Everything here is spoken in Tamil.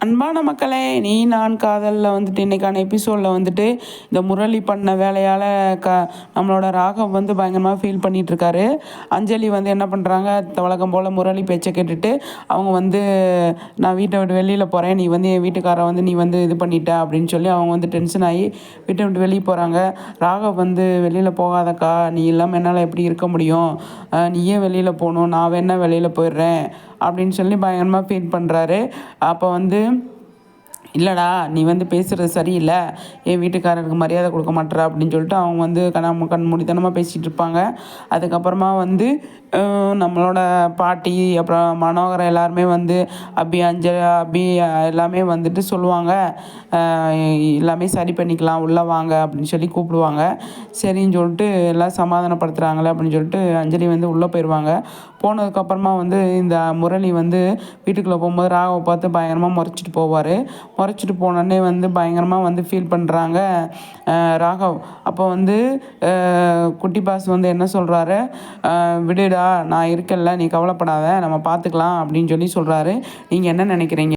அன்பான மக்களே நீ நான் காதலில் வந்துட்டு இன்றைக்கான எபிசோடில் வந்துட்டு இந்த முரளி பண்ண வேலையால் க நம்மளோட ராகம் வந்து பயங்கரமாக ஃபீல் பண்ணிகிட்ருக்காரு அஞ்சலி வந்து என்ன பண்ணுறாங்க வழக்கம் போல் முரளி பேச்சை கேட்டுட்டு அவங்க வந்து நான் வீட்டை விட்டு வெளியில் போகிறேன் நீ வந்து என் வீட்டுக்காரை வந்து நீ வந்து இது பண்ணிட்ட அப்படின்னு சொல்லி அவங்க வந்து டென்ஷன் ஆகி வீட்டை விட்டு வெளியே போகிறாங்க ராகவ் வந்து வெளியில் போகாதக்கா. நீ இல்லாமல் என்னால் எப்படி இருக்க முடியும்? நீயே வெளியில் போகணும். நான் வேணால் வெளியில் போயிடுறேன். அப்படின்னு சொல்லி பயங்கரமாக ஃபீல் பண்ணுறாரு அப்போ வந்து இல்லைடா நீ வந்து பேசுகிறது சரியில்லை. என் வீட்டுக்காரருக்கு மரியாதை கொடுக்க மாட்டேற அப்படின்னு சொல்லிட்டு அவங்க வந்து கண கண் முடித்தனமாக பேசிகிட்டு இருப்பாங்க. அதுக்கப்புறமா வந்து நம்மளோட பாட்டி அப்புறம் மனோகரம் எல்லாருமே வந்து அபி அஞ்ச அபி எல்லாமே வந்துட்டு சொல்லுவாங்க. எல்லாமே சரி பண்ணிக்கலாம் உள்ளே வாங்க அப்படின்னு சொல்லி கூப்பிடுவாங்க. சரின்னு சொல்லிட்டு எல்லாம் சமாதானப்படுத்துகிறாங்களே அப்படின்னு சொல்லிட்டு அஞ்சலி வந்து உள்ளே போயிடுவாங்க போனதுக்கப்புறமா வந்து இந்த முரளி வந்து வீட்டுக்குள்ளே போகும்போது ராகவை பார்த்து பயங்கரமாக முறைச்சிட்டு போவார். குறைச்சிட்டு போனோடனே வந்து பயங்கரமாக வந்து ஃபீல் பண்ணுறாங்க ராகவ் அப்போ வந்து குட்டி பாஸ் வந்து என்ன சொல்கிறாரு விடுடா நான் இருக்கல நீ கவலைப்படாத நம்ம பார்த்துக்கலாம் அப்படின்னு சொல்லி சொல்கிறாரு நீங்கள் என்ன நினைக்கிறீங்க?